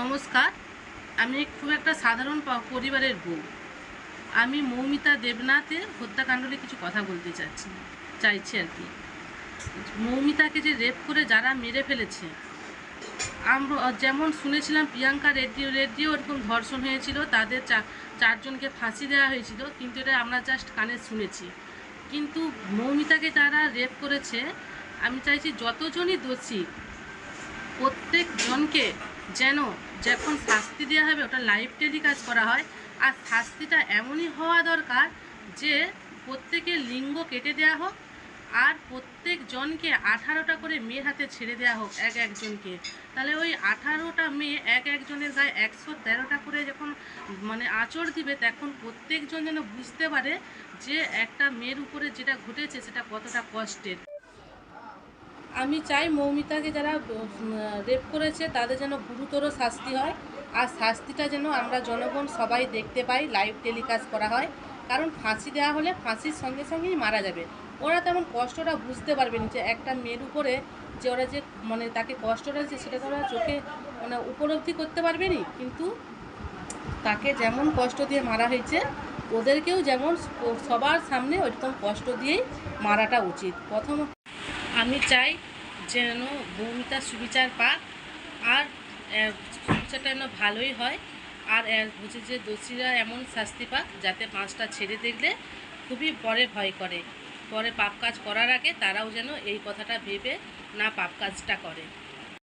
নমস্কার। আমি খুব একটা সাধারণ পরিবারের বউ। আমি মৌমিতা দেবনাথের হত্যাকাণ্ড নিয়ে কিছু কথা বলতে চাচ্ছি, চাইছি আর কি। মৌমিতাকে যে রেপ করে যারা মেরে ফেলেছে, আমরা যেমন শুনেছিলাম প্রিয়াঙ্কা রেড্ডি রেড্ডিও এরকম ধর্ষণ হয়েছিল, তাদের চারজনকে ফাঁসি দেওয়া হয়েছিল, কিন্তু এটা আমরা জাস্ট কানে শুনেছি। কিন্তু মৌমিতাকে যারা রেপ করেছে, আমি চাইছি যতজনই দোষী, প্রত্যেকজনকে যেন যখন শাস্তি দেওয়া হবে, ওটা লাইভ টেলিকাস্ট করা হয়। আর শাস্তিটা এমনই হওয়া দরকার যে, প্রত্যেকের লিঙ্গ কেটে দেওয়া হোক, আর প্রত্যেক জনকে আঠারোটা করে মেয়ের হাতে ছেড়ে দেওয়া হোক, এক একজনকে। তাহলে ওই আঠারোটা মেয়ে এক একজনের গায়ে একশো তেরোটা করে যখন মানে আঁচড় দিবে, তখন প্রত্যেকজন যেন বুঝতে পারে যে একটা মেয়ের উপরে যেটা ঘটেছে, সেটা কতটা কষ্টের। আমি চাই মৌমিতাকে যারা রেপ করেছে, তাদের যেন গুরুতর শাস্তি হয়। আর শাস্তিটা যেন আমরা জনগণ সবাই দেখতে পাই লাইভ টেলিকাস্ট করা হয়। কারণ ফাঁসি দেওয়া হলে ফাঁসির সঙ্গে সঙ্গেই মারা যাবে। ওরা তেমন কষ্টটা বুঝতে পারবে না যে একটা মেয়ের উপরে যে ওরা যে মানে তাকে কষ্টটা দিচ্ছে সেটা ওরা চোখে মানে উপলব্ধি করতে পারবে না। কিন্তু তাকে যেমন কষ্ট দিয়ে মারা হয়েছে, ওদেরকেও যেমন সবার সামনে ওইরকম কষ্ট দিয়েই মারাটা উচিত। প্রথম আমি চাই যেন ভূমিতা সুবিচার পাক আর সুবিচারটা যেন ভালোই হয়। আর বুঝে যে দোষীরা এমন শাস্তি পাক যাতে পাঁচটা ছেড়ে দেখলে খুবই পরে ভয় করে। পরে পাপ কাজ করার আগে তারাও যেন এই কথাটা ভেবে না পাপ কাজটা করে।